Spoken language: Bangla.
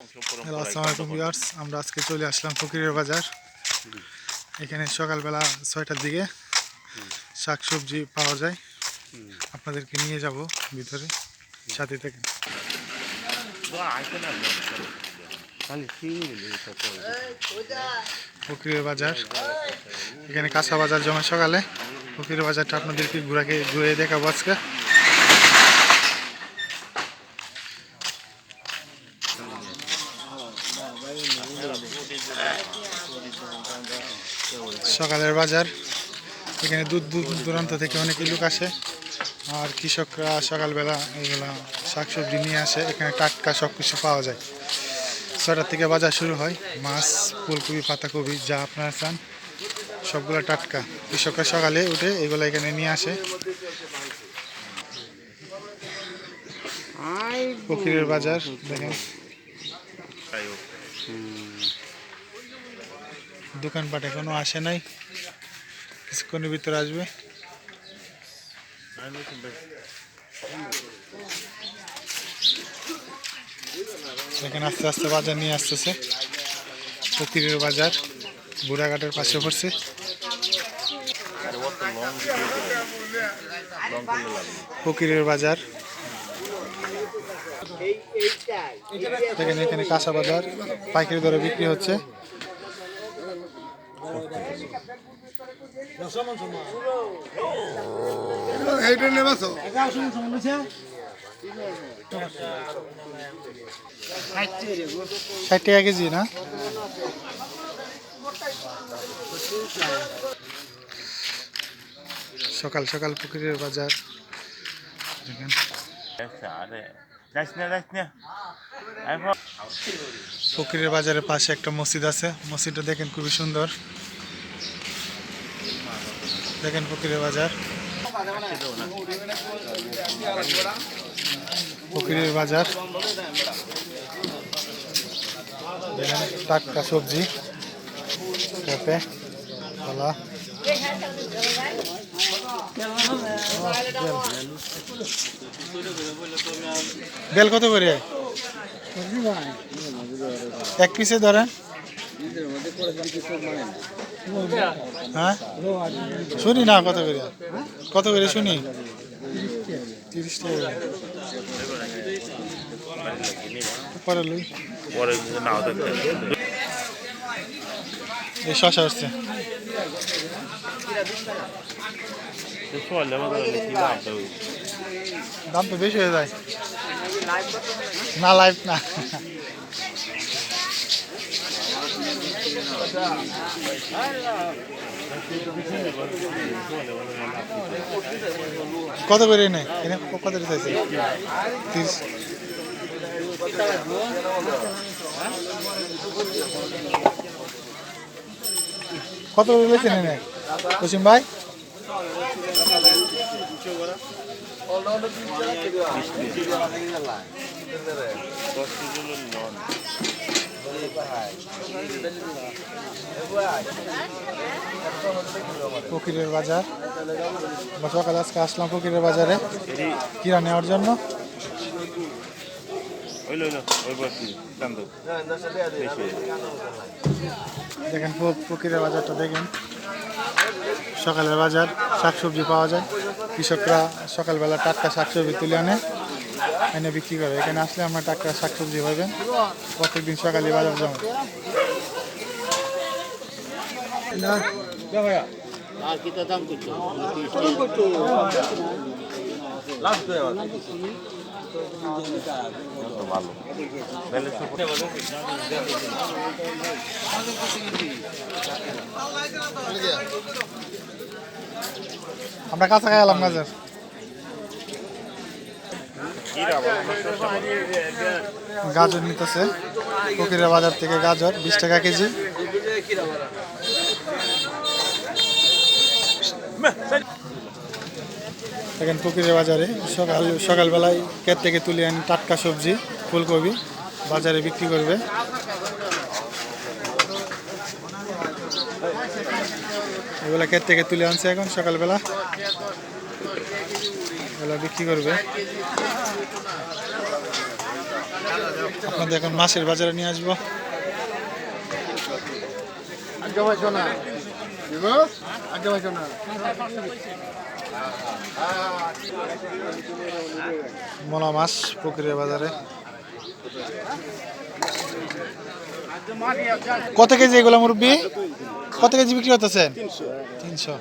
হ্যালো আসসালামু আলাইকুম ভিউয়ার্স আমরা আজকে চলে আসলাম ফকিরের বাজার। এখানে সকালবেলা ছয়টার দিকে শাক সবজি পাওয়া যায়। আপনাদেরকে নিয়ে যাব ভিতরে সাথে থেকে ফকিরের বাজার। এখানে কাঁচা বাজার জমা সকালে। ফকিরের বাজারটা আপনাদেরকে ঘুরাকে ঘুরে দেখাবো আজকে। সকালের বাজার। এখানে দূর দূর দূরান্ত থেকে অনেক লোক আসে। আর কৃষকরা সকালবেলা এগুলা শাকসবজি নিয়ে আসে। এখানে টাটকা সব কিছু পাওয়া যায়। ছটার থেকে বাজার শুরু হয়। মাছ ফুলকপি পাতাকপি যা আপনারা চান সবগুলো টাটকা। কৃষকরা সকালে উঠে এগুলো এখানে নিয়ে আসে। ফকিরের বাজার দেখেন। দোকানপাট এখনও আসে নাই। কিছুক্ষণের ভিতরে আসবে। এখানে আস্তে আস্তে বাজার নিয়ে আসতেছে। ফকিরের বাজার, বুড়াঘাটের পাশে পড়ছে। ফকিরের বাজার। এখানে কাঁচা বাজার, পাইকারি দরে বিক্রি হচ্ছে। কেজি, না? সকাল সকাল পুকুরের বাজার। পুকুরের বাজারের পাশে একটা মসজিদ আছে। মসজিদটা দেখেন খুবই সুন্দর। দেখেন পুকুরের বাজার। পুকুরের বাজার। দেখেন টাটকা সবজি, পেঁপে, কলা। বেল কত করে? এক পিসে ধরেন। হ্যাঁ? শুনি না কত করে? কত করে শুনি? তিরিশ টাকা এই শশা আসছে। দাম তো বেশি হয়ে যায়। না লাইভ না। কত করে নেই কত করে চাইছে? তিরিশ। কত করে বেছেন এনে পশ্চিম ভাই? ফকিরের বাজার। সকালে আজকে আসলাম ফকিরের বাজারে। কিরা নেওয়ার জন্য? দেখেন ফকিরের বাজারটা দেখেন। সকালের বাজার, শাকসবজি পাওয়া যায়। কৃষকরা সকালবেলা টাটকা শাকসবজি তুলে আনে। এনে বিক্রি করে। এখানে আসলে আমরা টাটকা শাকসবজি পাবেন। প্রত্যেকদিন সকালে বাজার জমা আমরা কাঁচা খাই এলাম গাজর নিতেছে। ফকিরের বাজার থেকে গাজর, বিশ টাকা কেজি। এখন ফকিরের বাজারে সকাল সকালবেলায় ক্ষেত থেকে তুলে আনি টাটকা সবজি, ফুলকপি, বাজারে বিক্রি করবে। এগুলো ক্ষেত থেকে তুলে আনছে এখন সকালবেলা। এগুলা বিক্রি করবে। আপনাদের এখন মাছের বাজারে নিয়ে আসব। মোলা মাছ পুকুরের বাজারে। কত কেজি এগুলো মুরব্বী? কত কেজি বিক্রি করতেছেন? তিনশো।